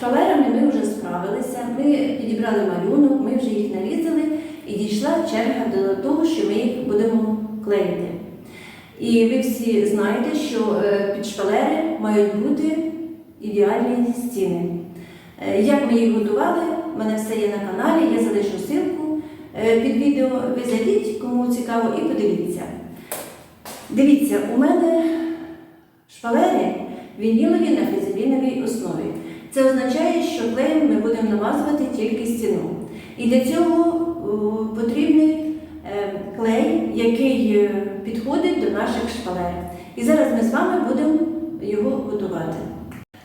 шпалерами ми вже справилися, ми підібрали малюнок, ми вже їх нарізали і дійшла черга до того, що ми їх будемо клеїти. І ви всі знаєте, що е, під шпалери мають бути ідеальні стіни. Е, Як ми їх готували, в мене все є на каналі, я залишу ссылку е, під відео. Ви зайдіть, кому цікаво, і подивіться. Дивіться, у мене шпалери вінілові на фізибіновій основі. Це означає, що клеєм ми будемо намазувати тільки стіну. І для цього потрібний е, клей, який е, підходить до наших шпалер. І зараз ми з вами будемо його готувати.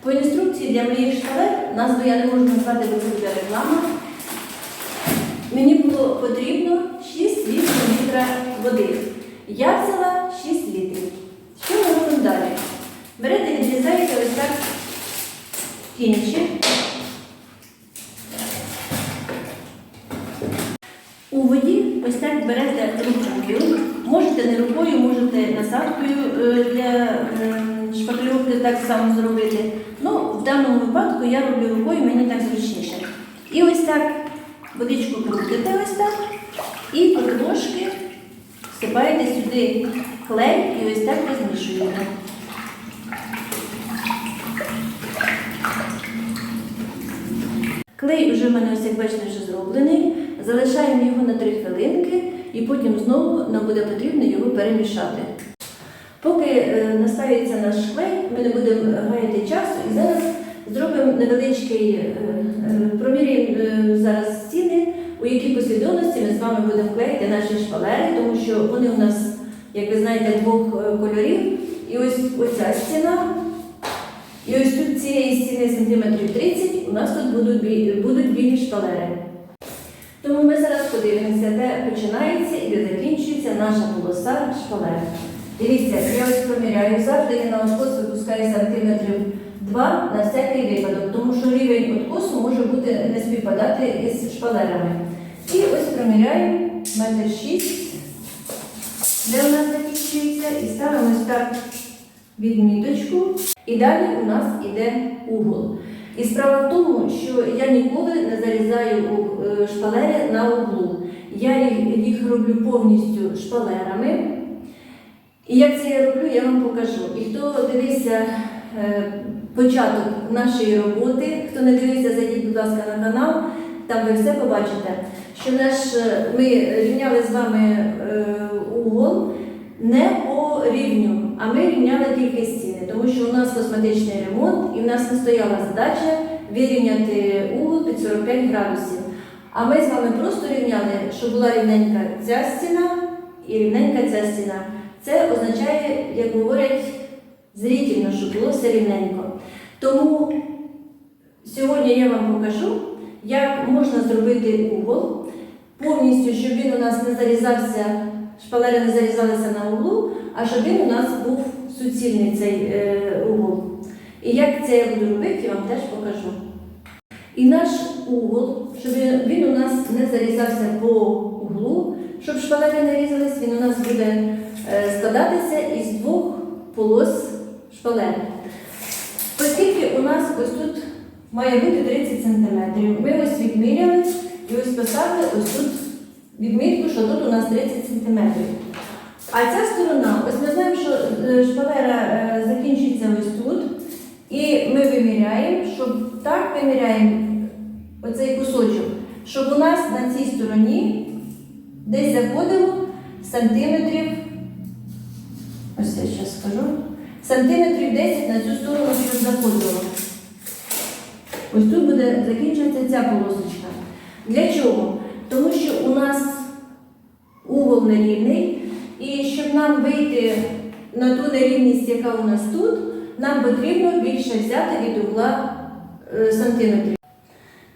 По інструкції для моїх шпалер, назву я не можу назвати, бо це буде реклама. Мені було потрібно 6 літрів літра води. Я взяла 6 літрів. Що ми робимо далі? Берете, відрізаєте ось так кінчик. У воді ось так берете рукою. Можете не рукою, можете насадкою е, для шпакльовки так само зробити. Ну, в даному випадку я роблю рукою, мені так зручніше. І ось так водичку крутите ось так. І потрошки всипаєте сюди клей і ось так розмішуєте. Клей вже в мене ось як бачите вже зроблений. Залишаємо його на 3 хвилинки і потім знову нам буде потрібно його перемішати. Поки е, настається наш клей, ми не будемо гаяти часу і зараз зробимо невеличкий е, е, проміряємо зараз стіни, у якій послідовності ми з вами будемо клеїти наші шпалери, тому що вони у нас, як ви знаєте, двох кольорів. І ось оця стіна, і ось тут цієї стіни сантиметрів 30 у нас тут будуть, бі- будуть білі шпалери. Тому ми зараз подивимося, де починається і де закінчується наша полоса шпалер. Дивіться, я ось поміряю завжди я на откос випускаю сантиметрів 2 на всякий випадок, тому що рівень откосу може бути не співпадати із шпалерами. І ось проміряю метр 6, де у нас закінчується, і ставимо ось так відміточку. І далі у нас іде угол. І справа в тому, що я ніколи не зарізаю е, шпалери на углу. Я їх, роблю повністю шпалерами. І як це я роблю, я вам покажу. І хто дивився е, початок нашої роботи, хто не дивився, зайдіть, будь ласка, на канал, там ви все побачите, що наш, е, ми рівняли з вами угол не по рівню, а ми рівняли тільки стіни, тому що у нас косметичний ремонт і в нас не стояла задача вирівняти угол під 45 градусів. А ми з вами просто рівняли, щоб була рівненька ця стіна і рівненька ця стіна. Це означає, як говорять, зрительно, щоб було все рівненько. Тому сьогодні я вам покажу, як можна зробити угол повністю, щоб він у нас не зарізався, шпалери не зарізалися на углу, а щоб він у нас був суцільний цей е, угол. І як це я буду робити, я вам теж покажу. І наш угол, щоб він, у нас не зарізався по углу, щоб шпалери не різались, він у нас буде е, складатися із двох полос шпалер. Оскільки у нас ось тут має бути 30 см, ми ось відміряли і ось поставили ось тут відмітку, що тут у нас 30 см. А ця сторона, ось ми знаємо, що е, шпалера е, закінчується ось тут. І ми виміряємо, щоб так виміряємо оцей кусочок, щоб у нас на цій стороні десь заходило сантиметрів, ось я зараз скажу, сантиметрів 10 на цю сторону, щоб заходило. Ось тут буде закінчуватися ця полосочка. Для чого? Тому що у нас угол нерівний, нам вийти на ту нерівність, яка у нас тут, нам потрібно більше взяти від угла е, сантиметрів.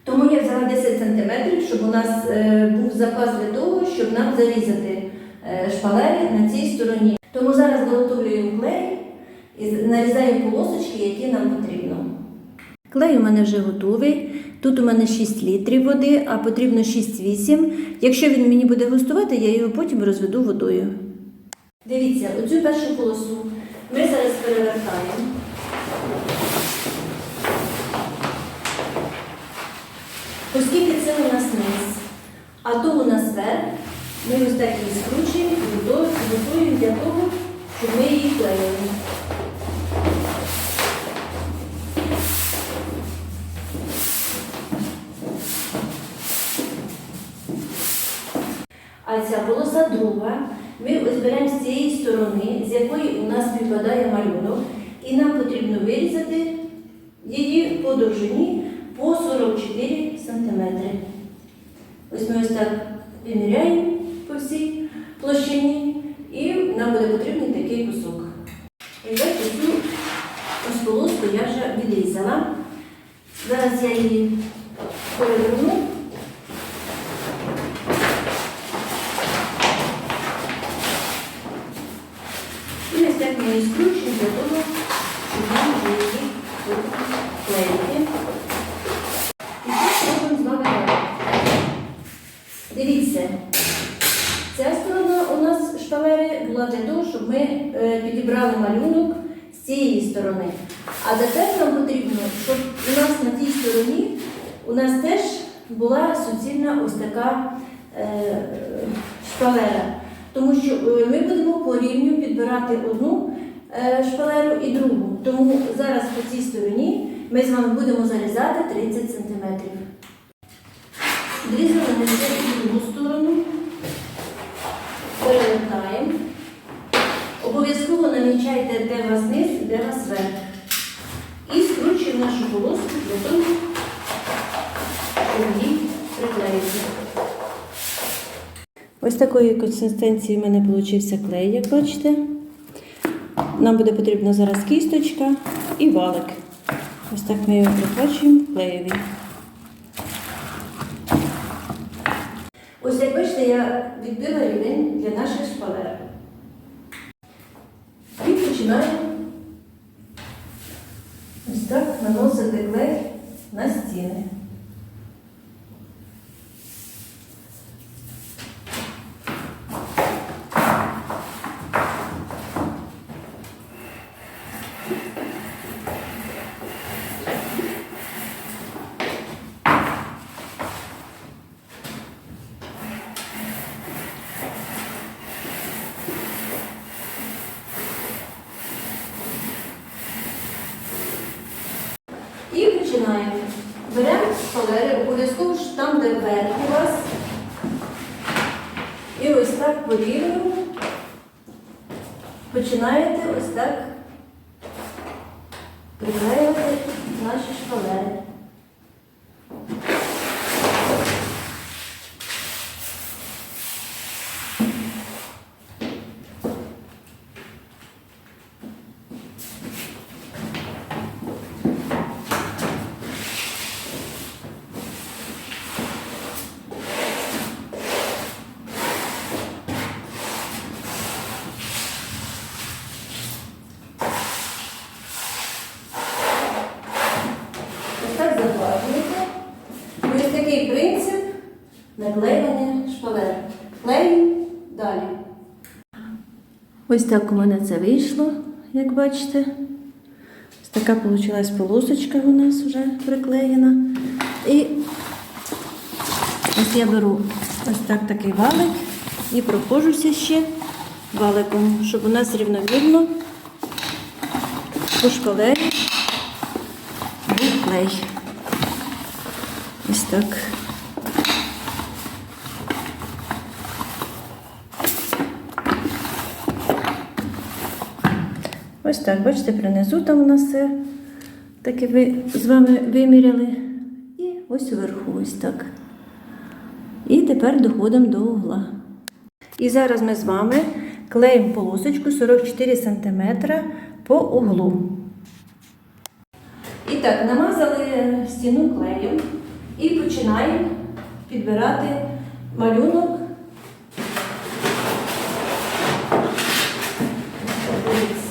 Тому я взяла 10 сантиметрів, щоб у нас е, був запас для того, щоб нам зарізати е, шпалери на цій стороні. Тому зараз доготовлюємо клей і нарізаємо полосочки, які нам потрібно. Клей у мене вже готовий. Тут у мене 6 літрів води, а потрібно 6-8. Якщо він мені буде густувати, я його потім розведу водою. Дивіться, оцю першу полосу ми зараз перевертаємо. Оскільки це у нас низ, а то у нас верх, ми ось так її скручуємо і готуємо для того, щоб ми її клеїли. А ця полоса друга. Ми ось беремо з цієї сторони, з якої у нас співпадає малюнок, і нам потрібно вирізати її по довжині по 44 см. Ось ми ось так виміряємо по всій площині, і нам буде потрібний такий кусок. І бачите, цю ось полоску я вже відрізала. Зараз я її переверну. І так скручуємо для того, щоб нам її клеїти. І що робимо з вами далі? Дивіться, ця сторона у нас шпалери була для того, щоб ми е, підібрали малюнок з цієї сторони. А тепер нам потрібно, щоб у нас на тій стороні у нас теж була суцільна ось така е, шпалера. Тому що е, ми будемо по рівню підбирати одну шпалеру і другу. Тому зараз по цій стороні ми з вами будемо зарізати 30 см. Зрізали ми вже і другу сторону, перевертаємо. Обов'язково намічайте, де у вас низ, де у вас верх. І скручуємо нашу полоску для того, щоб її приклеїти. Ось такої консистенції в мене вийшов клей, як бачите. Нам буде потрібна зараз кісточка і валик. Ось так ми його прикочуємо клеєві. Ось як бачите, я відбила рівень для наших шпалер. І починаю ось так наносити клей на стіни. І починаємо. Беремо шпалери, обов'язково ж там, де верх у вас. І ось так по рівню починаєте ось так приклеювати наші шпалери. Ось так заглажуєте. І ось такий принцип наклеювання шпалер. Клею далі. Ось так у мене це вийшло, як бачите. Ось така вийшла полосочка у нас вже приклеєна. І ось я беру ось так такий валик і проходжуся ще валиком, щоб у нас рівномірно по шпалері був клей. Ось так. Ось так, бачите, принизу там у нас все таке ви з вами виміряли. І ось вверху, ось так. І тепер доходимо до угла. І зараз ми з вами клеїмо полосочку 44 см по углу. І так, намазали стіну клеєм і починаємо підбирати малюнок. Дивіться.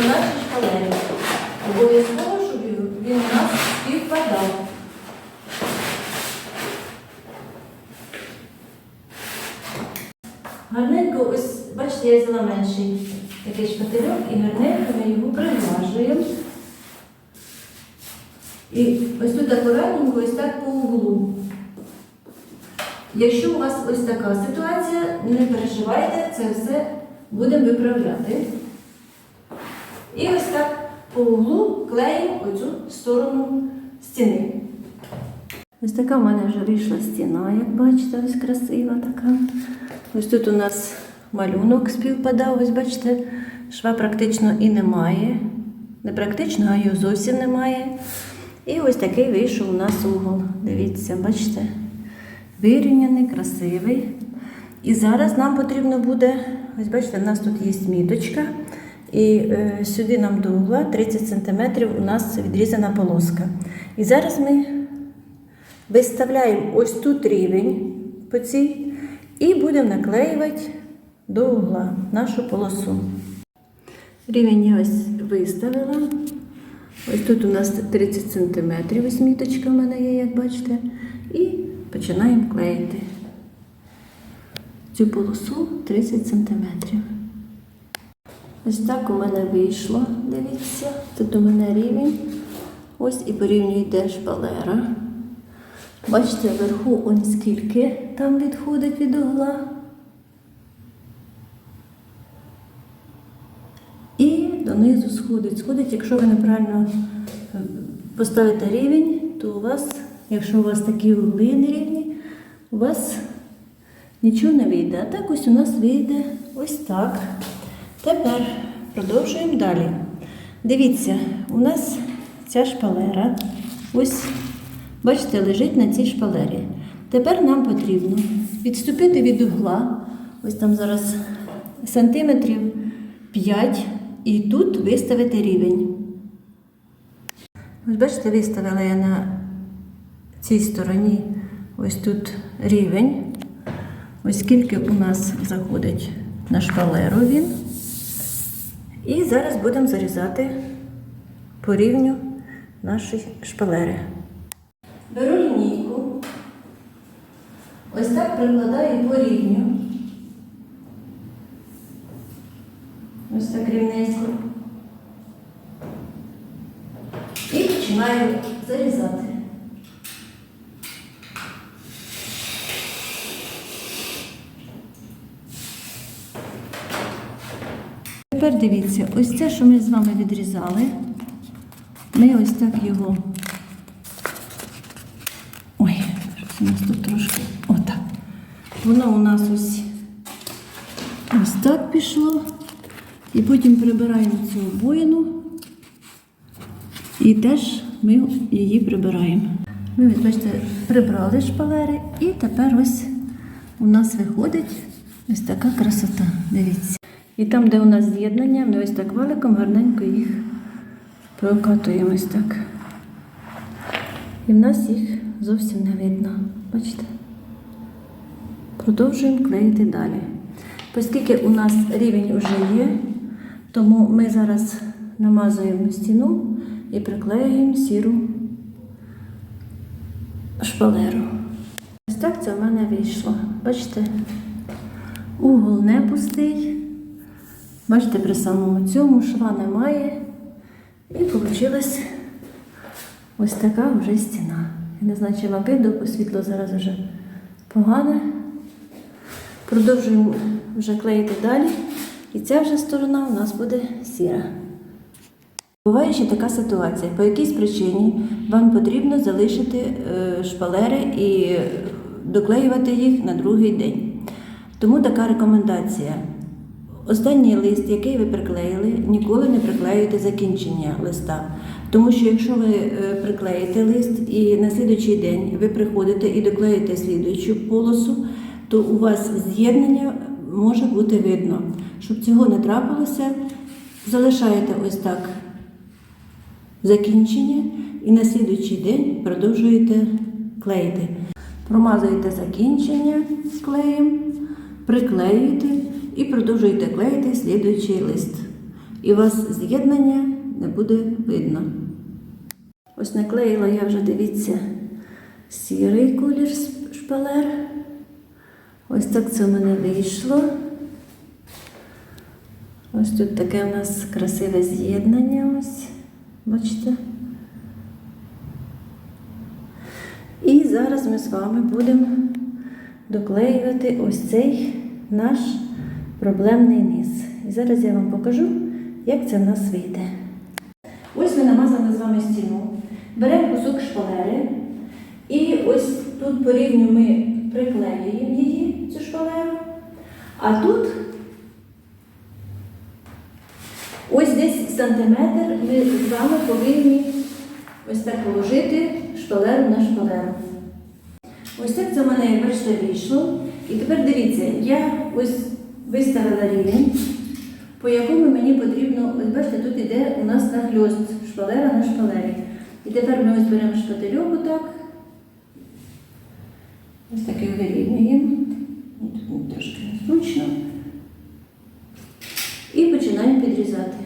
По нашій шпалері. Обов'язково, щоб він у нас співпадав. Гарненько, ось, бачите, я взяла менший такий шпательок і гарненько ми його приглажуємо. І ось тут акуратненько, ось так по углу. Якщо у вас ось така ситуація, не переживайте, це все будемо виправляти. І ось так по углу клеїмо оцю сторону стіни. Ось така в мене вже вийшла стіна, як бачите, ось красива така. Ось тут у нас малюнок співпадав, ось бачите, шва практично і немає. Не практично, а його зовсім немає. І ось такий вийшов у нас угол. Дивіться, бачите? Вирівняний, красивий. І зараз нам потрібно буде, ось бачите, в нас тут є міточка. І е, сюди нам до угла 30 см у нас відрізана полоска. І зараз ми виставляємо ось тут рівень по цій і будемо наклеювати до угла нашу полосу. Рівень я ось виставила. Ось тут у нас 30 см, ось міточка в мене є, як бачите. І починаємо клеїти цю полосу 30 см. Ось так у мене вийшло, дивіться. Тут у мене рівень. Ось і порівнюю йде шпалера. Бачите, вверху он скільки там відходить від угла. І донизу сходить. Сходить, якщо ви неправильно е, поставите рівень, то у вас, якщо у вас такі угли нерівні, у вас нічого не вийде. А так ось у нас вийде ось так. Тепер продовжуємо далі. Дивіться, у нас ця шпалера, ось, бачите, лежить на цій шпалері. Тепер нам потрібно відступити від угла, ось там зараз сантиметрів 5, і тут виставити рівень. Ось бачите, виставила я на цій стороні ось тут рівень. Ось скільки у нас заходить на шпалеру він. І зараз будемо зарізати по рівню нашої шпалери. Беру лінійку, ось так прикладаю по рівню. Ось так рівненько. І починаю зарізати. Тепер дивіться, ось це, що ми з вами відрізали, ми ось так його. Ой, щось у нас тут трошки. Отак. Воно у нас ось ось так пішло. І потім прибираємо цю обоїну. І теж ми її прибираємо. Ми, бачите, прибрали шпалери, і тепер ось у нас виходить ось така красота. Дивіться. І там, де у нас з'єднання, ми ось так валиком гарненько їх прокатуємо так. І в нас їх зовсім не видно. Бачите? Продовжуємо клеїти далі. Оскільки у нас рівень вже є, тому ми зараз намазуємо стіну і приклеюємо сіру шпалеру. Ось так це в мене вийшло. Бачите, угол не пустий. Бачите, при самому цьому шва немає. І вийшла ось така вже стіна. Я не знаю, чи вам видно, бо світло зараз вже погане. Продовжуємо вже клеїти далі. І ця вже сторона у нас буде сіра. Буває ще така ситуація, по якійсь причині вам потрібно залишити е, шпалери і доклеювати їх на другий день. Тому така рекомендація. Останній лист, який ви приклеїли, ніколи не приклеюйте закінчення листа. Тому що якщо ви е, приклеїте лист і на слідуючий день ви приходите і доклеїте слідуючу полосу, то у вас з'єднання може бути видно. Щоб цього не трапилося, залишаєте ось так закінчення і на слідуючий день продовжуєте клеїти. Промазуєте закінчення з клеєм, приклеюєте і продовжуєте клеїти слідуючий лист. І у вас з'єднання не буде видно. Ось наклеїла я вже, дивіться, сірий колір шпалер. Ось так це в мене вийшло. Ось тут таке у нас красиве з'єднання. Ось, бачите? І зараз ми з вами будемо доклеювати ось цей наш проблемний низ. І зараз я вам покажу, як це в нас вийде. Ось ми намазали з вами стіну. Беремо кусок шпалери. І ось тут по рівню ми приклеюємо її, цю шпалеру. А тут ось десь сантиметр ми з вами повинні ось так положити шпалеру на шпалеру. Ось так це в мене, як бачите, вийшло. І тепер дивіться, я ось виставила рівень, по якому мені потрібно, ось бачите, тут йде у нас нахльост, шпалера на шпалері. І тепер ми ось беремо шпательок отак. Ось такий вирівнюємо. Тут трошки незручно. І починаємо підрізати.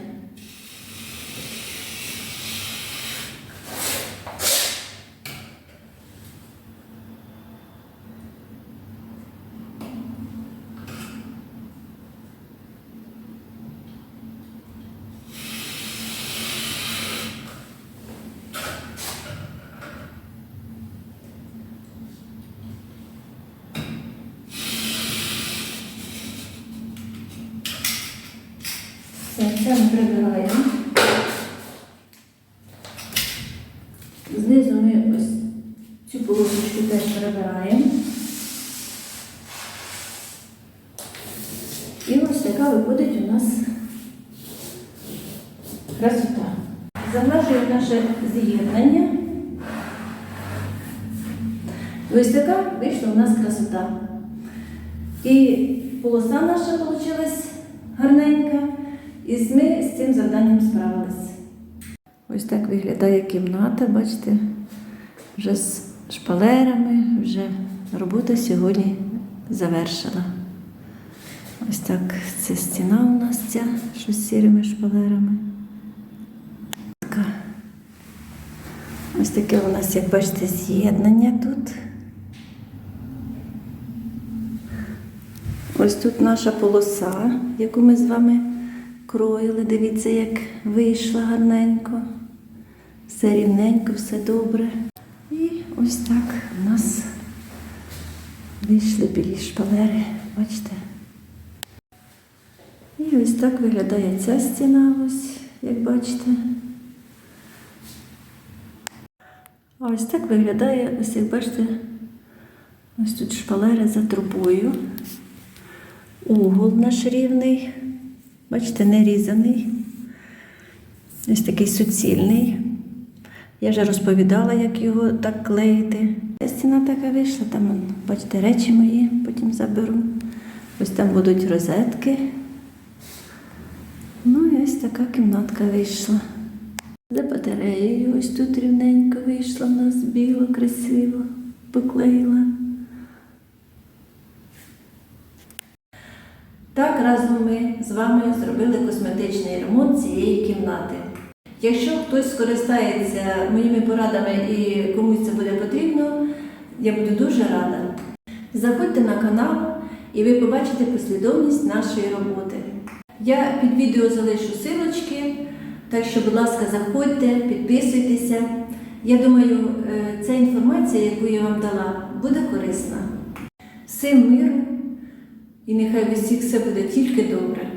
Все, прибираємо. Знизу ми ось цю полосочку теж прибираємо. І ось така виходить у нас красота. Заглажуємо наше з'єднання. Ось така вийшла у нас красота. І полоса наша вийшла гарненька. І ми з цим завданням справилися. Ось так виглядає кімната, бачите, вже з шпалерами, вже робота сьогодні завершила. Ось так це стіна у нас ця, що з сірими шпалерами. Така. Ось таке у нас, як бачите, з'єднання тут. Ось тут наша полоса, яку ми з вами кроїли. Дивіться, як вийшла гарненько. Все рівненько, все добре. І ось так у нас вийшли білі шпалери. Бачите? І ось так виглядає ця стіна, ось, як бачите. А ось так виглядає, ось як бачите, ось тут шпалери за трубою. Угол наш рівний. Бачите, не різаний. Ось такий суцільний. Я вже розповідала, як його так клеїти. Стіна така вийшла, там, бачите, речі мої, потім заберу. Ось там будуть розетки. Ну і ось така кімнатка вийшла. За батареєю ось тут рівненько вийшла в нас біло, красиво, поклеїла. Так разом ми з вами зробили косметичний ремонт цієї кімнати. Якщо хтось скористається моїми порадами і комусь це буде потрібно, я буду дуже рада. Заходьте на канал і ви побачите послідовність нашої роботи. Я під відео залишу силочки, так що, будь ласка, заходьте, підписуйтеся. Я думаю, е, ця інформація, яку я вам дала, буде корисна. Всім миру і нехай в усіх все буде тільки добре.